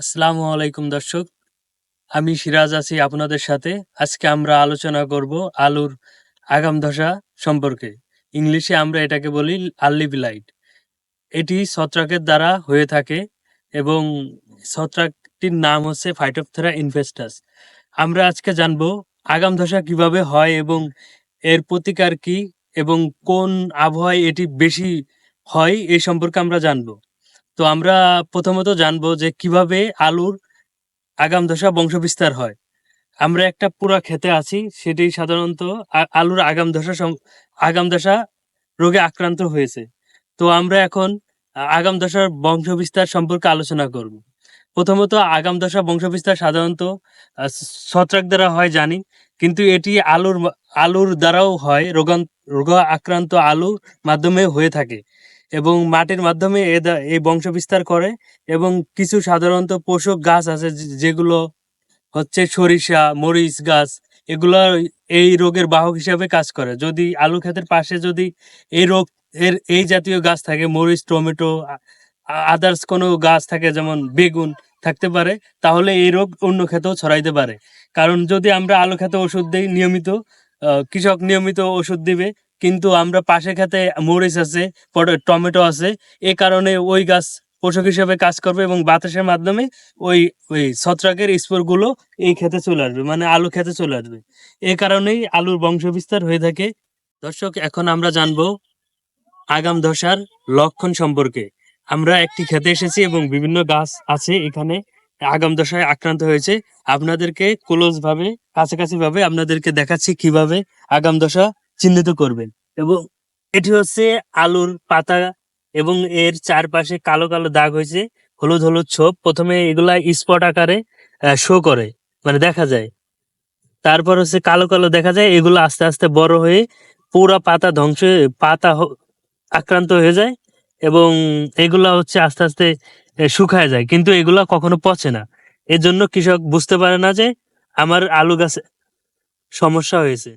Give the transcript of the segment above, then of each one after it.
আসসালামু আলাইকুম দর্শক, আমি সিরাজ আছি আপনাদের সাথে। আজকে আমরা আলোচনা করব আলুর আগাম ধসা সম্পর্কে। ইংলিশে আমরা এটাকে বলি আর্লি ব্লাইট এটি ছত্রাকের দ্বারা হয়ে থাকে এবং ছত্রাকটির নাম হচ্ছে ফাইটোপথেরা ইনফেস্টাস। আমরা আজকে জানব আগাম ধসা কীভাবে হয় এবং এর প্রতিকার কি এবং কোন আবহাওয়ায় এটি বেশি হয় এই সম্পর্কে আমরা জানব। তো আমরা প্রথমত জানব যে কীভাবে আলুর আগাম দশা বংশবিস্তার হয়। আমরা একটা পুরা খেতে আছি, সেটি সাধারণত আলুর আগাম দশা আগাম দশা রোগে আক্রান্ত হয়েছে। তো আমরা এখন আগাম দশার বংশবিস্তার সম্পর্কে আলোচনা করব। প্রথমত আগাম দশা বংশবিস্তার সাধারণত ছত্রাক দ্বারা হয় জানি, কিন্তু এটি আলুর আলুর দ্বারাও হয়, রোগান, রোগ আক্রান্ত আলুর মাধ্যমে হয়ে থাকে। এবং মাটির মাধ্যমে এই বংশবিস্তার করে এবং কিছু সাধারণত পোষক গাছ আছে যেগুলো হচ্ছে সরিষা, মরিচ গাছ, এগুলো এই রোগের বাহক হিসাবে কাজ করে। যদি আলু ক্ষেতের পাশে যদি এই রোগ, এর, এই জাতীয় গাছ থাকে, মরিচ, টমেটো আদার্স কোনো গাছ থাকে, যেমন বেগুন থাকতে পারে, তাহলে এই রোগ অন্য ক্ষেতেও ছড়াইতে পারে। কারণ যদি আমরা আলু খেতে ওষুধ দিই নিয়মিত কৃষক নিয়মিত ওষুধ দিবে কিন্তু আমরা পাশে খেতে মরিচ আছে টমেটো আছে, এ কারণে ওই গাছ পোষক হিসেবে কাজ করবে এবং বাতাসের মাধ্যমে ওই ওই ছত্রাকের স্পোরগুলো এই খেতে চলে আসবে মানে আলু খেতে চলে আসবে। এ কারণেই আলুর বংশবিস্তার হয়ে থাকে। দর্শক, এখন আমরা জানব আগাম ধসার লক্ষণ সম্পর্কে। আমরা একটি খেতে এসেছি এবং বিভিন্ন গাছ আছে এখানে, আগাম দশায় আক্রান্ত হয়েছে। আপনাদেরকে ক্লোজ ভাবে, কাছাকাছি ভাবে আপনাদেরকে দেখাচ্ছি কীভাবে আগাম দশা চিহ্নিত করবেন। এবং এটি হচ্ছে আলুর পাতা এবং এর চারপাশে কালো কালো দাগ হয়েছে, হলুদ হলুদ ছোপ। প্রথমে এগুলা স্পট আকারে শো করে মানে দেখা যায়। তারপর হচ্ছে কালো কালো দেখা যায়, এগুলো আস্তে আস্তে বড় হয়ে পুরা পাতা ধ্বংস পাতা আক্রান্ত হয়ে যায় এবং এগুলা হচ্ছে আস্তে আস্তে শুকায় যায়। কিন্তু এগুলা কখনো পচে না। এর জন্য কৃষক বুঝতে পারে না যে আমার আলু গাছে সমস্যা হয়েছে।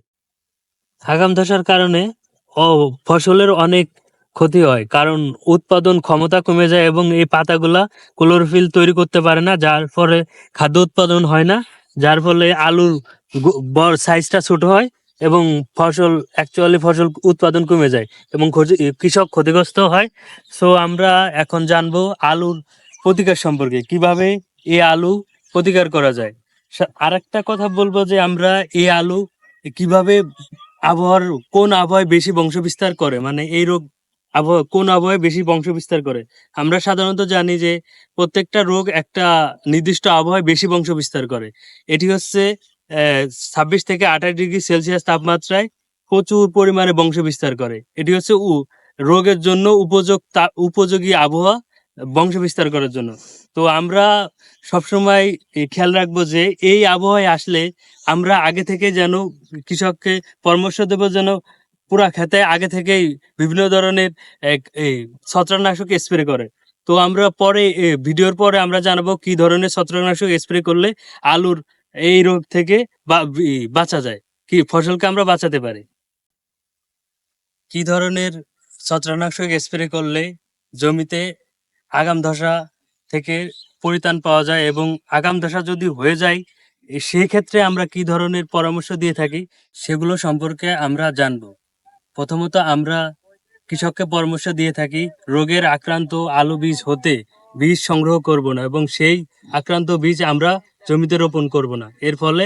আগাম ধসার কারণে ও ফসলের অনেক ক্ষতি হয়, কারণ উৎপাদন ক্ষমতা কমে যায় এবং এই পাতাগুলা ক্লোরোফিল তৈরি করতে পারে না, যার ফলে খাদ্য উৎপাদন হয় না, যার ফলে আলুর বড় সাইজটা ছোট হয় এবং ফসল অ্যাকচুয়ালি ফসল উৎপাদন কমে যায় এবং কৃষক ক্ষতিগ্রস্ত হয়। সো আমরা এখন জানব আলুর প্রতিকার সম্পর্কে, কীভাবে এই আলু প্রতিকার করা যায়। আর একটা কথা বলব যে আমরা এই আলু কীভাবে আবহাওয়ার কোন আবহাওয়ায় বেশি বংশবিস্তার করে? মানে এই রোগ আবহাওয়া কোন আবহাওয়ায় বেশি বংশবিস্তার করে? আমরা সাধারণত জানি যে প্রত্যেকটা রোগ একটা নির্দিষ্ট আবহাওয়ায় বেশি বংশবিস্তার করে। এটি হচ্ছে ছাব্বিশ থেকে আঠাশ ডিগ্রি সেলসিয়াস তাপমাত্রায় প্রচুর পরিমাণে বংশবিস্তার করে। এটি হচ্ছে উ, রোগের জন্য উপযোগ উপযোগী আবহাওয়া বংশবিস্তার করার জন্য। তো আমরা সবসময় খেয়াল রাখব যে এই আবহাওয়ায় আসলে আমরা আগে থেকে যেন কৃষককে পরামর্শ দেবো যেন পুরা খেতে আগে থেকেই বিভিন্ন ধরনের ছত্রাকনাশক স্প্রে করে। তো আমরা পরে ভিডিওর পরে আমরা জানাব কি ধরনের ছত্রাকনাশক স্প্রে করলে আলুর এই রোগ থেকে বাঁচা যায়, কি ফসলকে আমরা বাঁচাতে পারি। কি ধরনের ছত্রাকনাশক স্প্রে করলে জমিতে আগাম ধসা থেকে পরিত্রাণ পাওয়া যায় এবং আগাম ধসা যদি হয়ে যায় সেই ক্ষেত্রে আমরা কি ধরনের পরামর্শ দিয়ে থাকি সেগুলো সম্পর্কে আমরা জানব। প্রথমত আমরা কৃষককে পরামর্শ দিয়ে থাকি রোগের আক্রান্ত আলু বীজ হতে বীজ সংগ্রহ করব না এবং সেই আক্রান্ত বীজ আমরা জমিতে রোপণ করব না। এর ফলে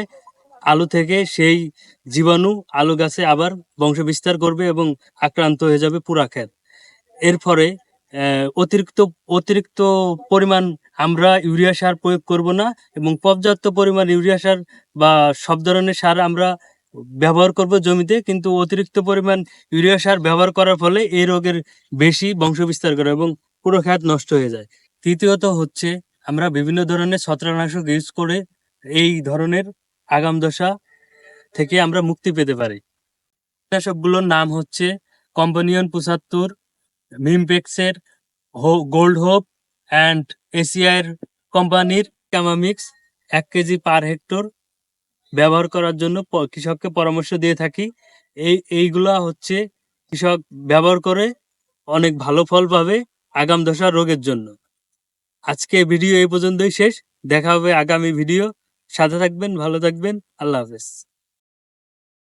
আলু থেকে সেই জীবাণু আলু গাছে আবার বংশবিস্তার করবে এবং আক্রান্ত হয়ে যাবে পুরা ক্ষেত। এর ফলে আহ, অতিরিক্ত অতিরিক্ত পরিমাণ আমরা ইউরিয়া সার প্রয়োগ করব না এবং পর্যাপ্ত পরিমাণ ইউরিয়া সার বা সব ধরনের সার আমরা ব্যবহার করব জমিতে, কিন্তু অতিরিক্ত পরিমাণ ইউরিয়া সার ব্যবহার করার ফলে এই রোগের বেশি বংশবিস্তার করে এবং পুরো ক্ষেত নষ্ট হয়ে যায়। তৃতীয়ত হচ্ছে আমরা বিভিন্ন ধরনের ছত্রাকনাশক ইউজ করে এই ধরনের আগাম দশা থেকে আমরা মুক্তি পেতে পারি। কীটনাশকগুলোর নাম হচ্ছে কম্পানিয়ন পঁচাত্তর মিমপেক্সের গোল্ড হোপ অ্যান্ড এশিয়ার কোম্পানির ক্যামামিক্স এক কেজি পার হেক্টর ব্যবহার করার জন্য কৃষককে পরামর্শ দিয়ে থাকি। এই, এইগুলা হচ্ছে কৃষক ব্যবহার করে অনেক ভালো ফল পাবে আগাম দশা রোগের জন্য। আজকে ভিডিও এই পর্যন্তই শেষ। দেখা হবে আগামী ভিডিও। সাথে থাকবেন, ভালো থাকবেন। আল্লাহ হাফেজ।